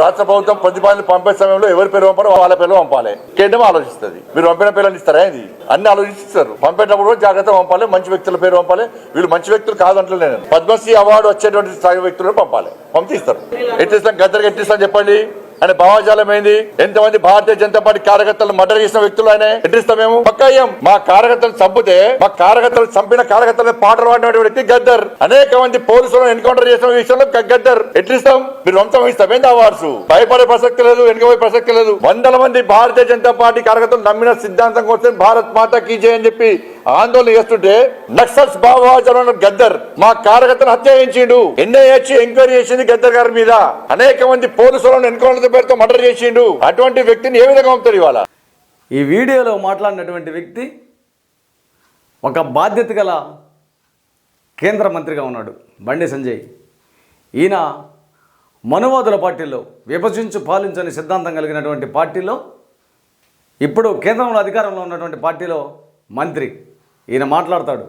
రాష్ట్ర ప్రభుత్వం ప్రతిపాదన పంపే సమయంలో ఎవరి పేరు పంపాలో వాళ్ళ పేరు పంపాలి. కేంద్రం ఆలోచిస్తుంది. మీరు పంపిన పేర్లను ఇస్తారా ఇది అన్ని ఆలోచిస్తారు. పంపేటప్పుడు జాగ్రత్తగా జాగ్రత్త పంపాలి. మంచి వ్యక్తుల పేరు పంపాలి. వీళ్ళు మంచి వ్యక్తులు కాదంటే నేను. పద్మశ్రీ అవార్డు వచ్చేటువంటి స్థాయి వ్యక్తులను పంపాలి. పంపిస్తారు. ఎట్టిస్తాం? గద్దరికి ఎట్టిస్తాం చెప్పండి. అనే భావజాలం ఏంది? ఎంతమంది భారతీయ జనతా పార్టీ కార్యకర్తలు మర్డర్ చేసిన వ్యక్తులు ఆయన? ఎట్టిస్తామేమో మేము? మా కార్యకర్తలు చంపితే మా కార్యకర్తలు చంపిన కార్యకర్తలు పాటలు పాడిన వ్యక్తి గద్దర్. అనేక మంది పోలీసులను ఎన్కౌంటర్ చేసిన విషయంలో గద్దర్. ఎట్లిస్తాం మీరు వంశం ఇస్తాం. ఏంది అవార్డ్స్? భయపడే ప్రసక్తి లేదు వెనుకపోయే ప్రసక్తి లేదు. వందల మంది భారతీయ జనతా పార్టీ కార్యకర్తలు నమ్మిన సిద్ధాంతం కోసం భారత్ మాత కీ అని చెప్పి ఆందోళన చేస్తుంటే నక్సల్స్ భావజాలం గద్దర్ మా కార్యకర్తను హత్య చేయించిండు. ఎన్ఐహెచ్ ఎంక్వైరీ చేసింది గద్దర్ గారి మీద. అనేక మంది పోలీసులను ఎన్కౌంటర్ పేరుతో మర్డర్ చేసిండు. అటువంటి వ్యక్తిని ఏ విధంగా పంపుతారు ఇవాళ? ఈ వీడియోలో మాట్లాడినటువంటి వ్యక్తి ఒక బాధ్యత గల కేంద్ర మంత్రిగా ఉన్నాడు బండి సంజయ్. ఈయన మనువాదుల పార్టీలో విభజించు పాలించని సిద్ధాంతం కలిగినటువంటి పార్టీలో ఇప్పుడు కేంద్రంలో అధికారంలో ఉన్నటువంటి పార్టీలో మంత్రి. ఈయన మాట్లాడతాడు.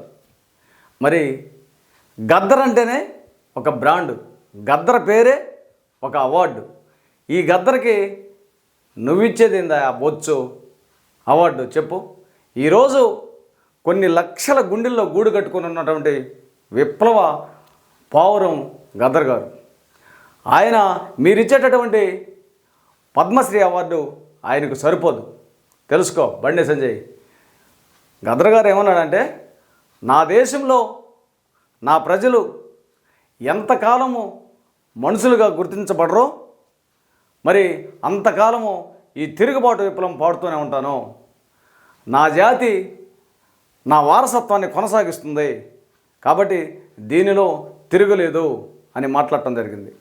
మరి గద్దర్ అంటేనే ఒక బ్రాండ్ గద్దర్ పేరే ఒక అవార్డు. ఈ గద్దరికి నువ్విచ్చేది ఆ బొచ్చు? అవార్డు చెప్పు. ఈరోజు కొన్ని లక్షల గుండెల్లో గూడు కట్టుకుని ఉన్నటువంటి విప్లవ పావురం గద్దర్ గారు. ఆయన మీరిచ్చేటటువంటి పద్మశ్రీ అవార్డు ఆయనకు సరిపోదు. తెలుసుకో బండి సంజయ్. గద్దర్ గారు ఏమన్నాడంటే నా దేశంలో నా ప్రజలు ఎంతకాలము మనుషులుగా గుర్తించబడరో మరి అంతకాలము ఈ తిరుగుబాటు విప్లవం పాడుతూనే ఉంటాను. నా జాతి నా వారసత్వాన్ని కొనసాగిస్తుంది. కాబట్టి దీనిలో తిరుగులేదు అని మాట్లాడటం జరిగింది.